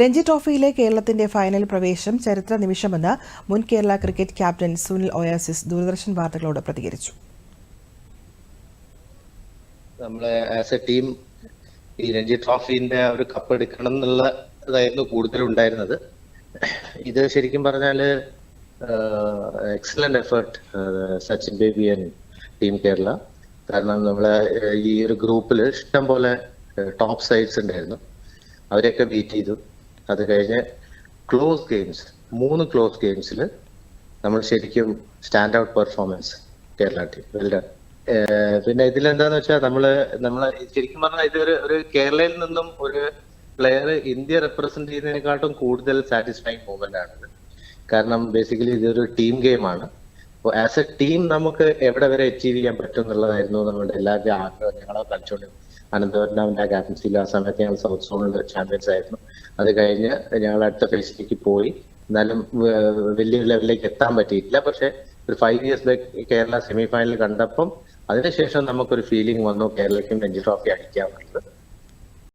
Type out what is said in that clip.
രഞ്ജി ട്രോഫിയിലെ കേരളത്തിന്റെ ഫൈനൽ പ്രവേശം ചരിത്ര നിമിഷമെന്ന് മുൻ Kerala cricket captain Sunil Oasis Doordarshan വാർത്തകളോട് പ്രതികരിച്ചു. നമ്മളെ ആസ് എ ടീം ഈ രഞ്ജി ട്രോഫിന്റെ ഒരു കപ്പ് എടുക്കണം എന്നുള്ള ഇതായിരുന്നു കൂടുതലുണ്ടായിരുന്നത്. ഇത് ശരിക്കും പറഞ്ഞാൽ excellent effort Sachin Baby and team Kerala. കാരണം നമ്മളെ ഈ ഒരു ഗ്രൂപ്പിൽ ഇഷ്ടം പോലെ ടോപ്പ് സൈഡ്സ് ഉണ്ടായിരുന്നു. അവരെയൊക്കെ ബീറ്റ് ചെയ്തു. അത് കഴിഞ്ഞ് ക്ലോസ് ഗെയിംസ് മൂന്ന് ക്ലോസ് ഗെയിംസിൽ നമ്മൾ ശരിക്കും stand out performance Kerala team well done പിന്നെ ഇതിലെന്താന്ന് വെച്ചാൽ നമ്മൾ നമ്മൾ ശരിക്കും പറഞ്ഞാൽ ഇതൊരു ഒരു കേരളയിൽ നിന്നും ഒരു പ്ലെയർ ഇന്ത്യ റെപ്രസെന്റ് ചെയ്യുന്നതിനെക്കാട്ടും കൂടുതൽ സാറ്റിസ്ഫൈങ് മൂവ്മെന്റ് ആണിത് കാരണം ബേസിക്കലി ഇതൊരു ടീം ഗെയിമാണ് അപ്പോൾ ആസ് എ ടീം നമുക്ക് എവിടെ വരെ അച്ചീവ് ചെയ്യാൻ പറ്റും എന്നുള്ളതായിരുന്നു നമ്മുടെ എല്ലാവരുടെയും ആഗ്രഹം ഞങ്ങളെ കളിച്ചോണ്ട് അനന്തപുരനാമിന്റെ ആ ക്യാപ്റ്റൻസിയിൽ ആ സമയത്ത് ഞങ്ങൾ സൗത്ത് സോണിൽ ചാമ്പ്യൻസ് ആയിരുന്നു. അത് കഴിഞ്ഞ് ഞങ്ങൾ അടുത്ത ഫേസിലേക്ക് പോയി. എന്നാലും വലിയൊരു വലിയ ലെവലിലേക്ക് എത്താൻ പറ്റിയിട്ടില്ല. പക്ഷെ ഒരു five years back Kerala semi final കണ്ടപ്പം അതിനുശേഷം നമുക്കൊരു ഫീലിംഗ് വന്നു കേരളയ്ക്കും രഞ്ജി ട്രോഫി അടിക്കാമെന്നുള്ളത്